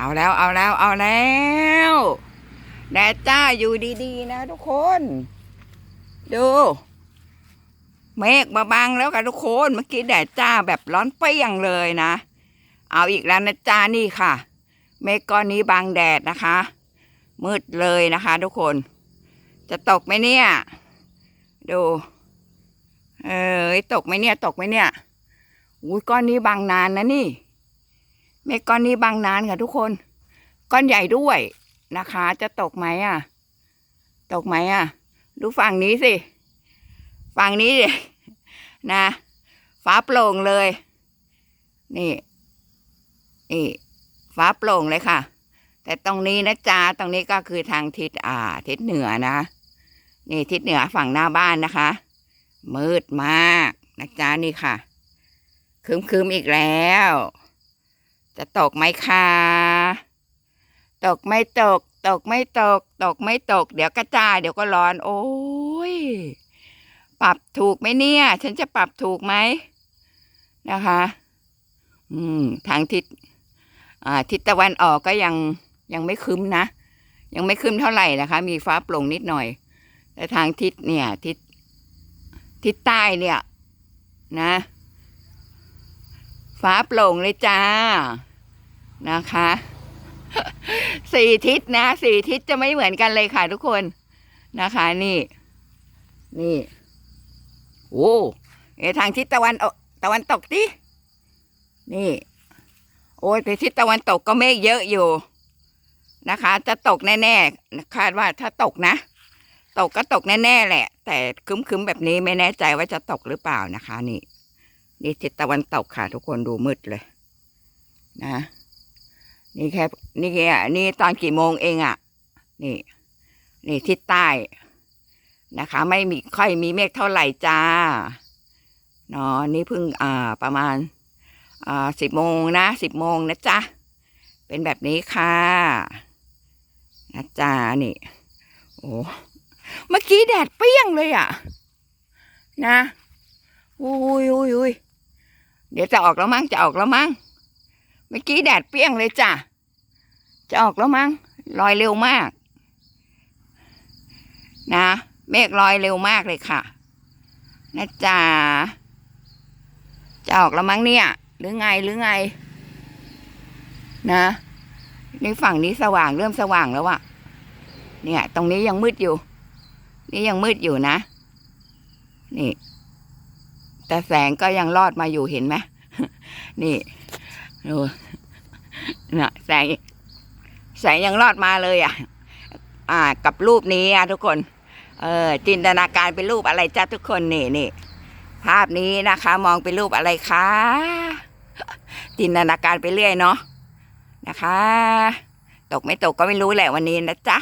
เอาแล้วเอาแล้วเอาแล้วแดดจ้าอยู่ดีๆ นะ ทุกคน ดูเมฆมาบังแล้วกันทุกคนเมื่อกี้แดดจ้าแบบร้อนเปี้ยงเลยนะ เอาอีกแล้วนะจ้านี่ค่ะ เมฆก้อนนี้บังแดดนะคะ มืดเลยนะคะ ทุกคน จะตกไหมเนี่ย ดูเออตกไหมเนี่ย ตกไหมเนี่ยอุ้ยก้อนนี้บางนานนะนี่ เมฆก้อนนี้บางนานค่ะทุกคน ก้อนใหญ่ด้วยนะคะ จะตกไหมอะ ตกไหมอะ ดูฝั่งนี้สิ ฝั่งนี้ดินะ ฟ้าโปร่งเลย นี่นี่ฟ้าโปร่งเลยค่ะ แต่ตรงนี้นะจ๊ะตรงนี้ก็คือทางทิศอ่า ทิศเหนือนะ นี่ทิศเหนือฝั่งหน้าบ้านนะคะ มืดมากนะจ๊ะนี่ค่ะ คืมคืมๆอีกแล้ว จะตกไหมคะตกไม่ตก ตกไม่ตก ตกไม่ตก เดี๋ยวกระจายเดี๋ยวก็ร้อน โอ้ยปรับถูกไหมเนี่ย ฉันจะปรับถูกไหมนะคะ อืม ทางทิศอ่าทิศตะวันออกก็ยังยังไม่คืมนะ ยังไม่คืมเท่าไหร่นะคะ มีฟ้าโปร่งนิดหน่อย แต่ทางทิศเนี่ย ทิศทิศใต้เนี่ย นะ ฟ้าโปร่งเลยจ้า นะคะสี่ทิศนะสี่ทิศจะไม่เหมือนกันเลยค่ะทุกคนนะคะ นี่ นี่โอ้เอทางทิศตะวันออกตะวันตกดินี่ โอ้ยทิศตะวันตกก็เมฆเยอะอยู่นะคะ จะตกแน่ๆคาดว่าถ้าตกนะ ตกก็ตกแน่ๆแหละ แต่คึมๆแบบนี้ไม่แน่ใจว่าจะตกหรือเปล่านะคะ นี่ นี่ทิศตะวันตกค่ะ ทุกคนดูมืดเลย นะ นี่แค่นี่แค่นี่ตอนกี่โมงเองอะ่ะ นี่ นี่ทิศใต้นะคะ ไม่มีค่อยมีเมฆเท่าไหร่จ้าเนาะนี่เพิ่งอ่าประมาณอ่าสิบโมงนะสิบโมงนะจ๊ะเป็นแบบนี้ค่ะนะจ๊ะนี่ โอ้เมื่อกี้แดดเปรี้ยงเลยอะ นะอุ้ยอุ้ยอุ้ยเดี๋ยวจะออกแล้วมั้งจะออกแล้วมั้ง เมื่อกี้แดดเปี้ยงเลยจ้ะ จะออกแล้วมั้งลอยเร็วมาก นะ เมฆลอยเร็วมากเลยค่ะนะจ๊ะจะออกแล้วมั้งเนี่ย หรือไงหรือไง นะนี่ฝั่งนี้สว่างเริ่มสว่างแล้วอะเนี่ย ตรงนี้ยังมืดอยู่ นี่ยังมืดอยู่นะ นี่ แต่แสงก็ยังรอดมาอยู่เห็นไหมนี่ ดูน่ะแสงแสงยังรอดมาเลยอะ อ่า กับรูปนี้อะทุกคน เออจินตนาการเป็นรูปอะไรจ้าทุกคนนี่นี่ภาพนี้นะคะ มองเป็นรูปอะไรคะจินตนาการไปเรื่อยเนาะนะคะ ตกไม่ตกก็ไม่รู้แหละวันนี้นะจ๊ะ